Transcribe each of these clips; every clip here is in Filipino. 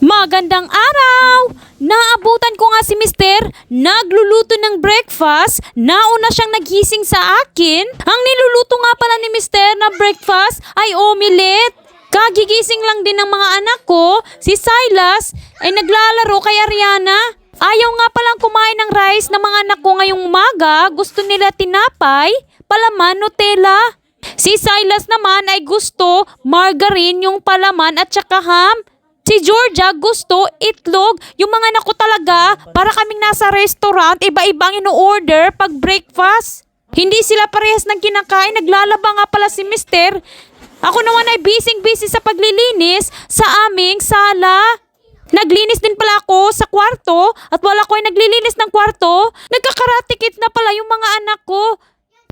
Magandang araw! Naabutan ko nga si Mister, nagluluto ng breakfast, nauna siyang naghising sa akin. Ang niluluto nga pala ni Mister na breakfast ay omelette. Kagigising lang din ng mga anak ko, si Silas, ay naglalaro kay Ariana. Ayaw nga palang kumain ng rice ng mga anak ko ngayong umaga, gusto nila tinapay, palaman, Nutella. Si Silas naman ay gusto margarine yung palaman at saka ham. Si Georgia gusto itlog. Yung mga anak ko talaga, para kaming nasa restaurant, iba-ibang ino-order pag breakfast. Hindi sila parehas ng kinakain, naglalaba nga pala si Mister. Ako naman ay busy-busy sa paglilinis sa aming sala. Naglinis din pala ako sa kwarto at wala ko ay naglilinis ng kwarto. Nagkakaratikit na pala yung mga anak ko.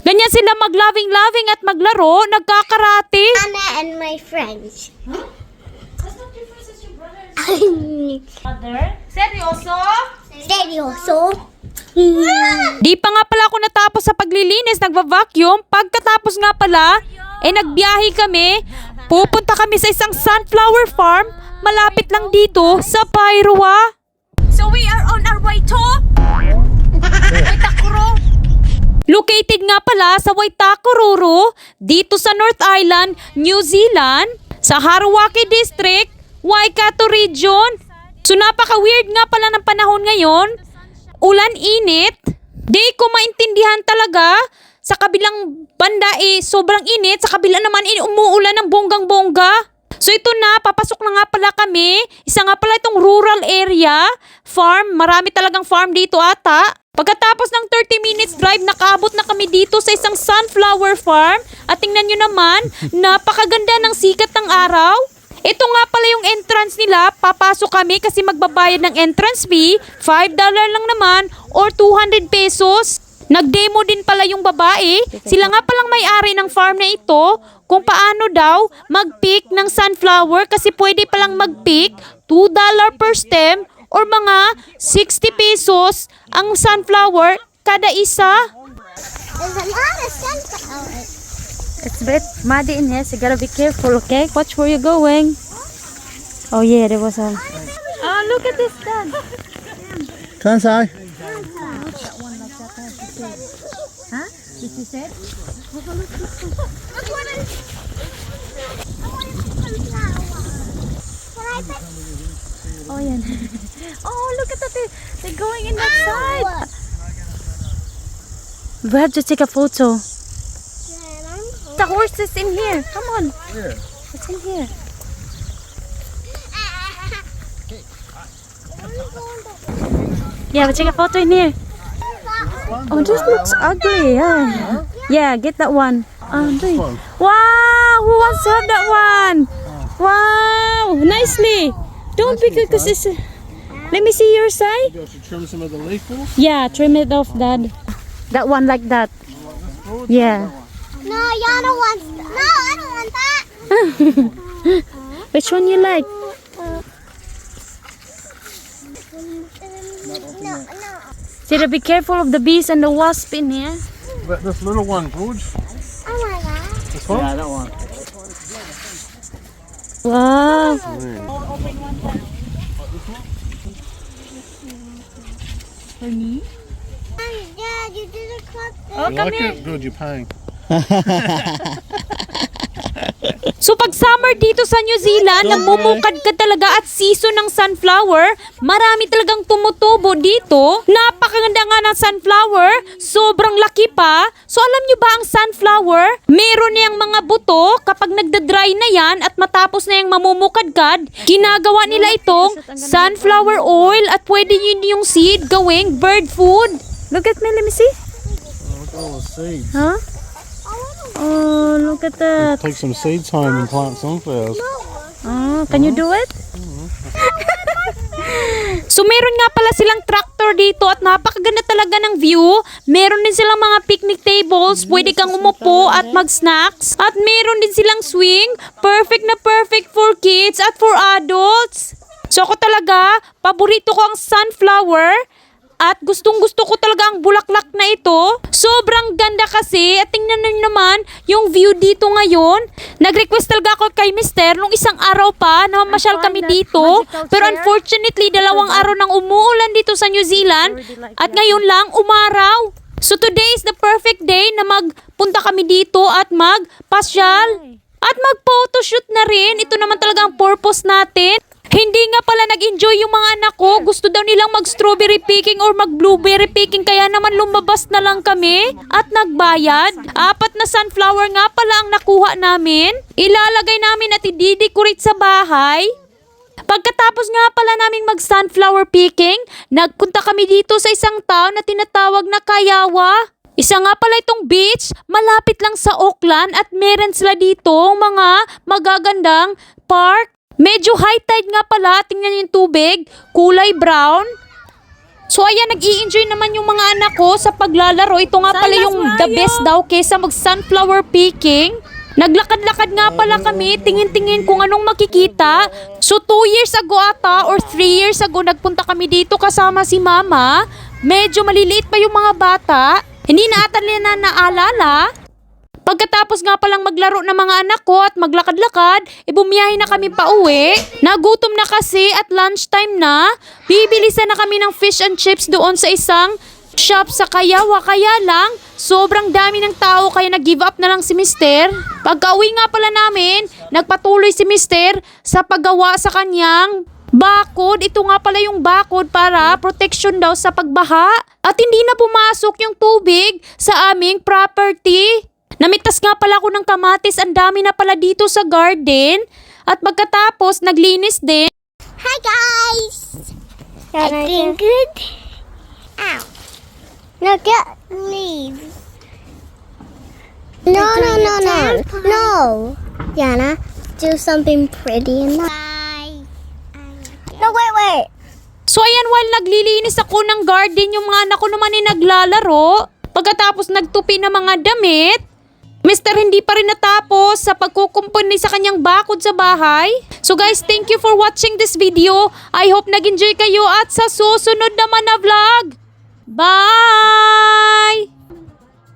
Ganyan sila mag-loving-loving at maglaro, nagkakarate. Anna and my friends. Seryoso? Seryoso? Di pa nga pala ako natapos sa paglilinis, nagva-vacuum. Pagkatapos nga pala, eh nagbiyahe kami. Pupunta kami sa isang sunflower farm, malapit lang dito sa Pairua. So we are on our way to Waitakuro. Located nga pala sa Waitakuru, dito sa North Island, New Zealand, sa Harawaki District, Waikato Region. So napaka-weird nga pala ng panahon ngayon. Ulan init. Di ko maintindihan talaga. Sa kabilang banda eh, sobrang init. Sa kabila naman eh, umuulan ng bonggang-bongga. So ito na, papasok na nga pala kami. Isa nga pala itong rural area. Farm, marami talagang farm dito ata. Pagkatapos ng 30 minutes drive, nakaabot na kami dito sa isang sunflower farm. At tingnan nyo naman, napakaganda ng sikat ng araw. Ito nga pala yung entrance nila. Papasok kami kasi magbabayad ng entrance fee. $5 lang naman or 200 pesos. Nag-demo din pala yung babae. Sila nga palang may-ari ng farm na ito kung paano daw mag-pick ng sunflower kasi pwede palang mag-pick $2 per stem or mga 60 pesos ang sunflower kada isa. There's a lot of sunflower. It's a bit muddy in here, so you gotta be careful, okay? Watch where you're going. Oh yeah, there was a... Oh, look at this dad. Come inside. Did you say? Look what is... I want to see sunflower. Can I pet Oh yeah. oh, look at that. They, they're going in that side. We have to take a photo. The horse is in here. Come on. Where? It's in here. Yeah, we take a photo in here. Oh, this looks ugly. Yeah, yeah get that one. Um, wow, who wants to have that one? Wow, nicely. Don't pick it because it's. Let me see your side. You have trim some of the leaf. Yeah, trim it off, Dad. That one like that. Yeah. No, y'all don't want... No, I don't want that. Which one you like? No, no. Sira, be careful of the bees and the wasp in here. But this little one, George. I want that. This one? Yeah, that one. Wow. Dad, you did a cut Oh, you come like here. it? Good, you're paying. So pag summer dito sa New Zealand, namumukad ka talaga at season ng sunflower, marami talagang tumutubo dito. Napakaganda nga ng sunflower, sobrang laki pa. So alam nyo ba ang sunflower? Meron niyang mga buto kapag nagda-dry na yan at matapos na yung mamumukadkad, ginagawa nila itong sunflower oil at pwede yun yung seed gawing bird food. Look at me, let me see. Seeds. Huh? Oh, look at that. Take some seeds home and plant sunflowers. Oh, can you do it? so meron nga pala silang tractor dito at napakaganda talaga ng view. Meron din silang mga picnic tables, pwede kang umupo at mag-snacks. At meron din silang swing, perfect na perfect for kids at for adults. So ako talaga, paborito ko ang sunflower. At gustong gusto ko talaga ang bulaklak na ito. Sobrang ganda kasi. At tingnan nyo naman yung view dito ngayon. Nag-request talaga ako kay Mister nung isang araw pa na mamasyal kami dito. Pero unfortunately, dalawang araw nang umuulan dito sa New Zealand. At ngayon lang, umaraw. So today is the perfect day na magpunta kami dito at magpasyal. At mag-photoshoot na rin. Ito naman talaga ang purpose natin. Hindi nga pala nag-enjoy yung mga anak ko. Gusto daw nilang mag-strawberry picking or mag-blueberry picking kaya naman lumabas na lang kami at nagbayad. Apat na sunflower nga pala ang nakuha namin. Ilalagay namin at i-decorate sa bahay. Pagkatapos nga pala naming mag-sunflower picking, nagpunta kami dito sa isang town na tinatawag na Kayawa. Isa nga pala itong beach, malapit lang sa Auckland at meron sila dito mga magagandang park. Medyo high tide nga pala, tingnan yung tubig, kulay brown. So ayan, nag enjoy naman yung mga anak ko sa paglalaro. Ito nga pala yung the best daw kesa mag-sunflower picking. Naglakad-lakad nga pala kami, tingin-tingin kung anong makikita. So two years ago ata or three years ago nagpunta kami dito kasama si mama. Medyo maliliit pa yung mga bata. Hindi na ata nila na naalala. Pagkatapos nga palang maglaro ng mga anak ko at maglakad-lakad, e bumiyahe na kami pa uwi. Nagutom na kasi at lunchtime na. Bibilisan na kami ng fish and chips doon sa isang shop sa Kayawa. Kaya lang, sobrang dami ng tao kaya nag-give up na lang si Mister. Pagka-uwi nga pala namin, nagpatuloy si Mister sa paggawa sa kanyang Bakod, ito nga pala yung bakod para protection daw sa pagbaha. At hindi na pumasok yung tubig sa aming property. Namitas nga pala ako ng kamatis, ang dami na pala dito sa garden. At pagkatapos, naglinis din. Hi guys! Acting good? Ow. No, get leave. No, no, no, no. No. Yana, do something pretty in the Bye. No, wait, wait. So ayan, while naglilinis ako ng garden, yung mga anak ko naman ay naglalaro. Pagkatapos nagtupi ng mga damit, Mister hindi pa rin natapos sa pagkukumpuni sa kanyang bakod sa bahay. So guys, thank you for watching this video. I hope nag-enjoy kayo at sa susunod naman na vlog. Bye!